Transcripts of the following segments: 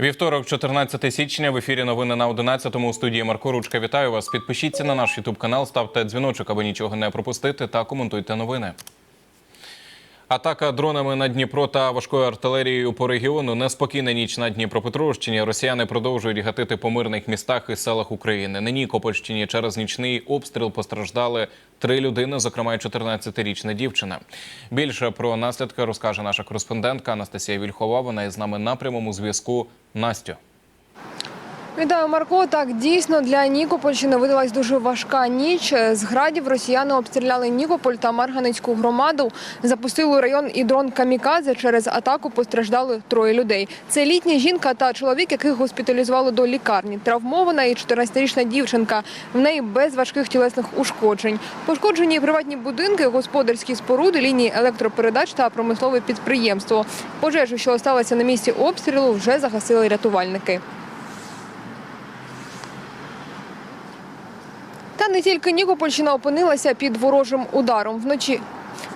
Вівторок, 14 січня, в ефірі новини на 11-му у студії Марко Ручка. Вітаю вас. Підпишіться на наш Ютуб канал, ставте дзвіночок, аби нічого не пропустити, та коментуйте новини. Атака дронами на Дніпро та важкою артилерією по регіону. Неспокійна ніч на Дніпропетровщині. Росіяни продовжують гатити по мирних містах і селах України. На Нікопольщині через нічний обстріл постраждали три людини, зокрема й 14-річна дівчина. Більше про наслідки розкаже наша кореспондентка Анастасія Вільхова. Вона із нами на прямому зв'язку. Настю. Вітаю, Марко. Так дійсно для Нікопольщини видалась дуже важка ніч. З градів росіяни обстріляли Нікополь та Марганицьку громаду. Запустили район і дрон Камікадзе. Через атаку постраждали троє людей. Це літня жінка та чоловік, яких госпіталізували до лікарні. Травмована і 14-річна дівчинка. В неї без важких тілесних ушкоджень. Пошкоджені приватні будинки, господарські споруди, лінії електропередач та промислове підприємство. Пожежу, що сталося на місці обстрілу, вже загасили рятувальники. Та не тільки Нікопольщина опинилася під ворожим ударом. Вночі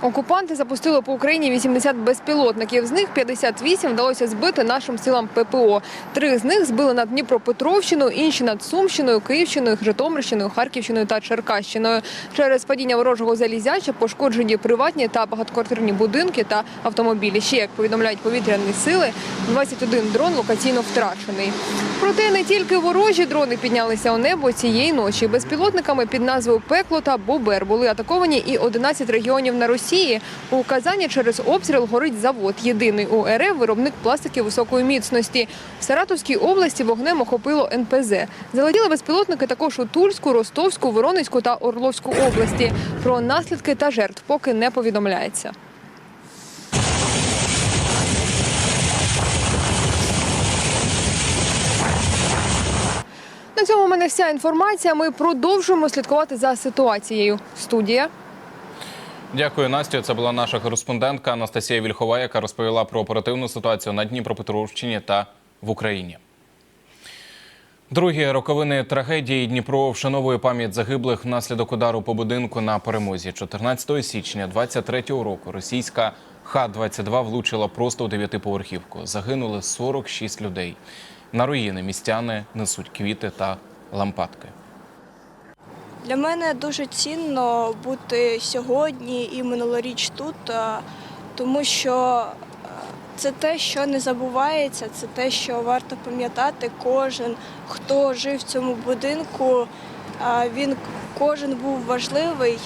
окупанти запустили по Україні 80 безпілотників. З них 58 вдалося збити нашим силам ППО. Три з них збили над Дніпропетровщиною, інші над Сумщиною, Київщиною, Житомирщиною, Харківщиною та Черкащиною. Через падіння ворожого залізяча пошкоджені приватні та багатоквартирні будинки та автомобілі. Ще як повідомляють повітряні сили, 21 дрон локаційно втрачений. Проте не тільки ворожі дрони піднялися у небо цієї ночі. Безпілотниками під назвою Пекло та Бобер були атаковані і 11 регіонів на Росії. У Казані через обстріл горить завод. Єдиний у РФ виробник пластиків високої міцності. В Саратовській області вогнем охопило НПЗ. Залетіли безпілотники також у Тульську, Ростовську, Воронезьку та Орловську області. Про наслідки та жертв поки не повідомляється. На цьому в мене вся інформація. Ми продовжуємо слідкувати за ситуацією. Студія. Дякую, Настю. Це була наша кореспондентка Анастасія Вільхова, яка розповіла про оперативну ситуацію на Дніпропетровщині та в Україні. Другі роковини трагедії Дніпро вшановує пам'ять загиблих внаслідок удару по будинку на перемозі. 14 січня 23-го року російська Х-22 влучила просто у дев'ятиповерхівку. Загинули 46 людей. На руїни містяни несуть квіти та лампадки. Для мене дуже цінно бути сьогодні і минулоріч тут, е, тому що е, це те, що не забувається, це те, що варто пам'ятати. Кожен, хто жив в цьому будинку, е, він кожен був важливий.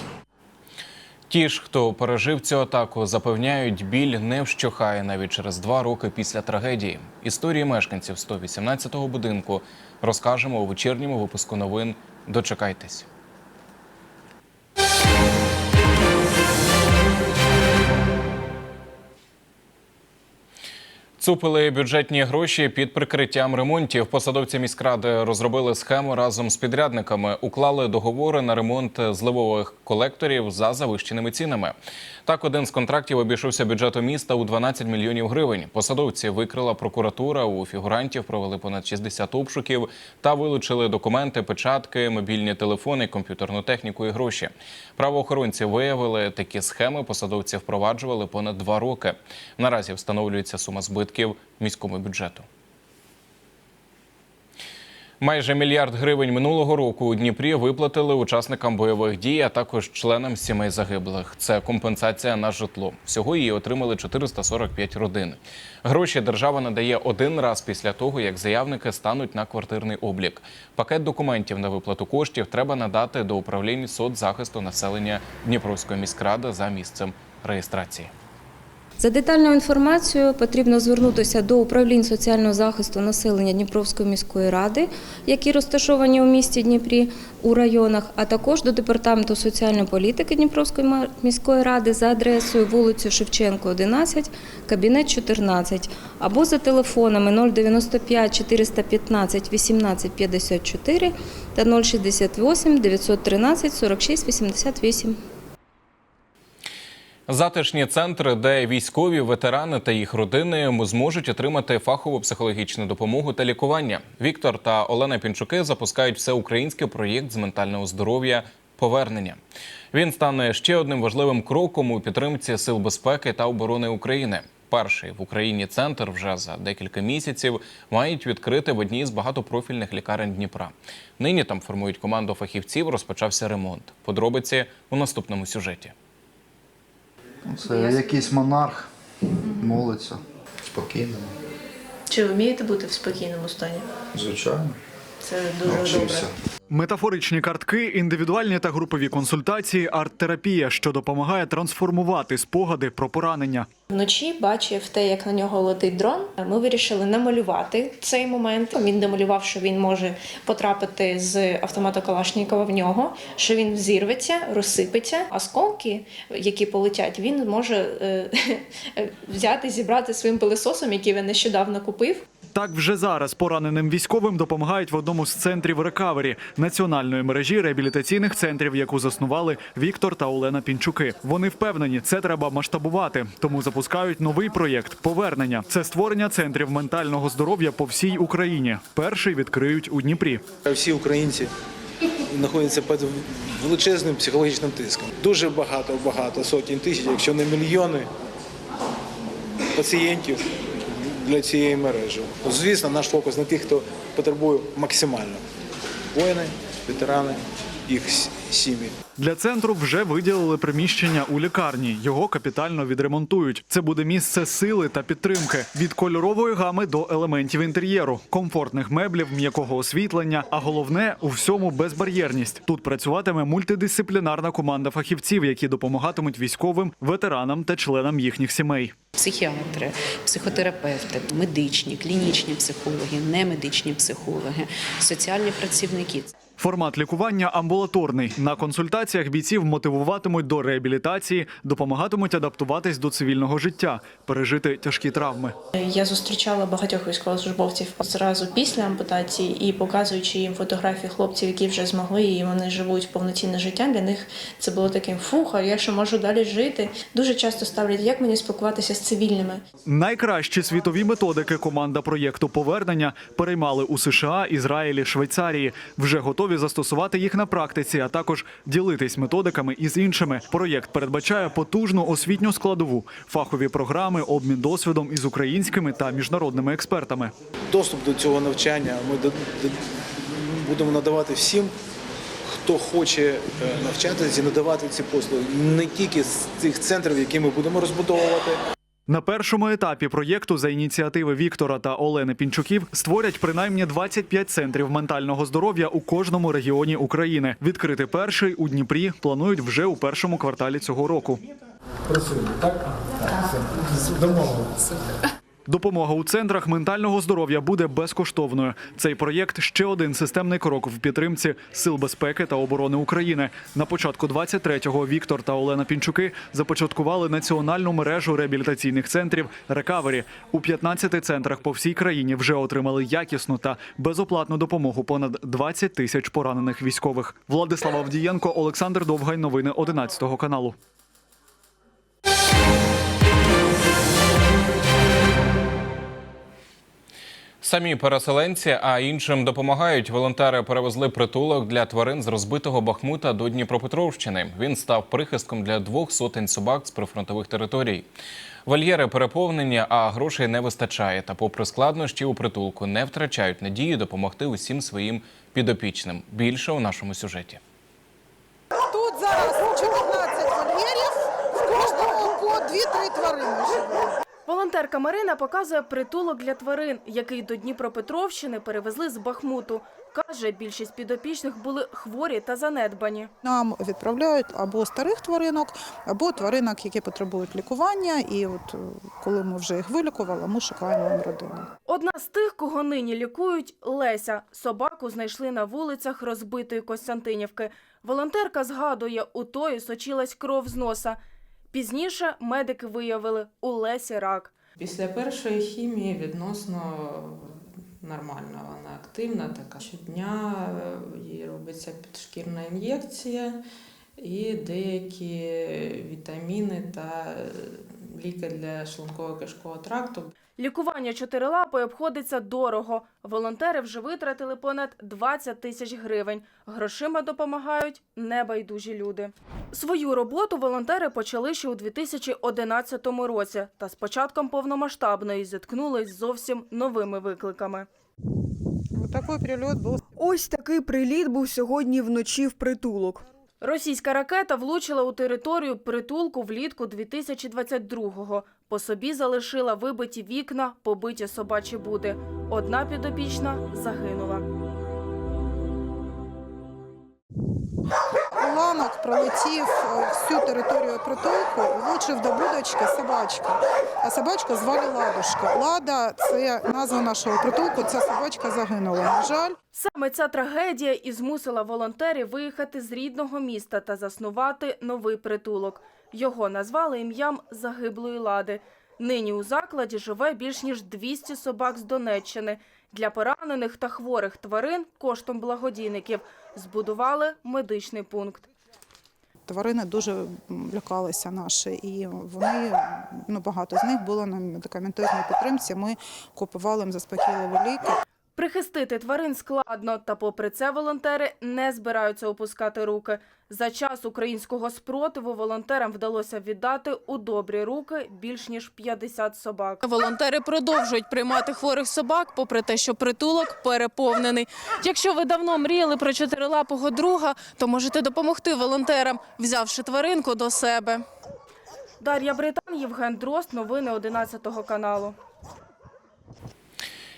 Ті ж, хто пережив цю атаку, запевняють, біль не вщухає навіть через два роки після трагедії. Історії мешканців 118-го будинку розкажемо у вечірньому випуску новин. Дочекайтесь. Цупили бюджетні гроші під прикриттям ремонтів. Посадовці міськради розробили схему разом з підрядниками, уклали договори на ремонт зливових колекторів за завищеними цінами. Так, один з контрактів обійшовся бюджету міста у 12 мільйонів гривень. Посадовці викрила прокуратура. У фігурантів провели понад 60 обшуків та вилучили документи, печатки, мобільні телефони, комп'ютерну техніку і гроші. Правоохоронці виявили такі схеми. Посадовці впроваджували понад два роки. Наразі встановлюється сума збитків міському бюджету. Майже мільярд гривень минулого року у Дніпрі виплатили учасникам бойових дій, а також членам сімей загиблих. Це компенсація на житло. Всього її отримали 445 родин. Гроші держава надає один раз після того, як заявники стануть на квартирний облік. Пакет документів на виплату коштів треба надати до управління соцзахисту населення Дніпровської міськради за місцем реєстрації. За детальною інформацією потрібно звернутися до управлінь соціального захисту населення Дніпровської міської ради, які розташовані у місті Дніпрі у районах, а також до департаменту соціальної політики Дніпровської міської ради за адресою вулицю Шевченко, 11, кабінет 14, або за телефонами 095 415 18 54 та 068 913 46 88. Затишні центри, де військові, ветерани та їх родини зможуть отримати фахову психологічну допомогу та лікування. Віктор та Олена Пінчуки запускають всеукраїнський проєкт з ментального здоров'я повернення. Він стане ще одним важливим кроком у підтримці сил безпеки та оборони України. перший в Україні центр вже за декілька місяців мають відкрити в одній з багатопрофільних лікарень Дніпра. Нині там формують команду фахівців. Розпочався ремонт. Подробиці у наступному сюжеті. Це якийсь монарх молиться спокійно. Чи ви вмієте бути в спокійному стані? Звичайно, Це дуже навчився. добре. Метафоричні картки, індивідуальні та групові консультації, арт-терапія, що допомагає трансформувати спогади про поранення. Вночі бачив те, як на нього летить дрон. Ми вирішили намалювати цей момент. Він домалював, що він може потрапити з автомата Калашнікова в нього, що він взірветься, розсипеться. Осколки, які полетять, він може е, взяти, зібрати своїм пилисосом, який він нещодавно купив. Так вже зараз пораненим військовим допомагають в одному з центрів рекавері національної мережі реабілітаційних центрів, яку заснували Віктор та Олена Пінчуки. Вони впевнені, це треба масштабувати, тому запускають новий проєкт повернення. Це створення центрів ментального здоров'я по всій Україні. Перший відкриють у Дніпрі. Всі українці знаходяться під величезним психологічним тиском. Дуже багато, багато сотень тисяч, якщо не мільйони пацієнтів для цієї мережі. Звісно, наш фокус на тих, хто потребує максимально. Воїни, ветерани, їх сім'ї. Для центру вже виділили приміщення у лікарні. Його капітально відремонтують. Це буде місце сили та підтримки від кольорової гами до елементів інтер'єру, комфортних меблів, м'якого освітлення. А головне у всьому безбар'єрність. Тут працюватиме мультидисциплінарна команда фахівців, які допомагатимуть військовим, ветеранам та членам їхніх сімей. Психіатри, психотерапевти, медичні, клінічні психологи, немедичні психологи, соціальні працівники. Формат лікування амбулаторний. На консультаціях бійців мотивуватимуть до реабілітації, допомагатимуть адаптуватись до цивільного життя, пережити тяжкі травми. Я зустрічала багатьох військовослужбовців зразу після ампутації і показуючи їм фотографії хлопців, які вже змогли, і вони живуть повноцінне життя. Для них це було таким фух, а я ще можу далі жити. Дуже часто ставлять, як мені спілкуватися з цивільними. Найкращі світові методики команда проєкту повернення переймали у США, Ізраїлі, Швейцарії. Вже готові застосувати їх на практиці, а також ділитись методиками із іншими. Проєкт передбачає потужну освітню складову, фахові програми, обмін досвідом із українськими та міжнародними експертами. Доступ до цього навчання ми будемо надавати всім, хто хоче е, навчатися і надавати ці послуги, не тільки з цих центрів, які ми будемо розбудовувати. На першому етапі проєкту за ініціативи Віктора та Олени Пінчуків створять принаймні 25 центрів ментального здоров'я у кожному регіоні України. Відкрити перший у Дніпрі планують вже у першому кварталі цього року. Допомога у центрах ментального здоров'я буде безкоштовною. Цей проєкт ще один системний крок в підтримці сил безпеки та оборони України. На початку 23-го Віктор та Олена Пінчуки започаткували національну мережу реабілітаційних центрів Рекавері. У 15 центрах по всій країні вже отримали якісну та безоплатну допомогу понад 20 тисяч поранених військових. Владислав Авдієнко, Олександр Довгай. Новини 11 каналу. Самі переселенці, а іншим допомагають. Волонтери перевезли притулок для тварин з розбитого Бахмута до Дніпропетровщини. Він став прихистком для двох сотень собак з прифронтових територій. Вольєри переповнені, а грошей не вистачає. Та, попри складнощі у притулку, не втрачають надії допомогти усім своїм підопічним. Більше у нашому сюжеті. Тут зараз 14 вольєрів, в кожному по 2-3 тварини. Волонтерка Марина показує притулок для тварин, який до Дніпропетровщини перевезли з Бахмуту. Каже, більшість підопічних були хворі та занедбані. Нам відправляють або старих тваринок, або тваринок, які потребують лікування. І от е, коли ми вже їх вилікували, ми шукаємо їм родину. Одна з тих, кого нині лікують – Леся. Собаку знайшли на вулицях розбитої Костянтинівки. Волонтерка згадує, у тої сочилась кров з носа. Пізніше медики виявили – у Лесі рак. Після першої хімії відносно нормальна, вона активна така. Щодня е, їй робиться підшкірна ін'єкція і деякі вітаміни та ліки для шлунково-кишкового тракту. Лікування чотирилапої обходиться дорого. Волонтери вже витратили понад 20 тисяч гривень. Грошима допомагають небайдужі люди. Свою роботу волонтери почали ще у 2011 році та з початком повномасштабної зіткнулись з зовсім новими викликами. Такий прильот був Ось такий приліт був сьогодні вночі в притулок. Російська ракета влучила у територію притулку влітку 2022-го. По собі залишила вибиті вікна, побиті собачі буди. Одна підопічна загинула. Уламок, пролетів е, всю територію притулку, влучив до будочки собачка. А собачка звали Ладушка. Лада це назва нашого притулку. Ця собачка загинула. На жаль. Саме ця трагедія і змусила волонтерів виїхати з рідного міста та заснувати новий притулок. Його назвали ім'ям загиблої лади. Нині у закладі живе більш ніж 200 собак з Донеччини. Для поранених та хворих тварин коштом благодійників збудували медичний пункт. Тварини дуже лякалися наші, і вони ну багато з них було на медикаментозній підтримці. Ми купували їм заспокійливі ліки. Прихистити тварин складно, та попри це волонтери не збираються опускати руки. За час українського спротиву волонтерам вдалося віддати у добрі руки більш ніж 50 собак. Волонтери продовжують приймати хворих собак, попри те, що притулок переповнений. Якщо ви давно мріяли про чотирилапого друга, то можете допомогти волонтерам, взявши тваринку до себе. Дар'я Британ, Євген Дрозд. Новини 11 каналу.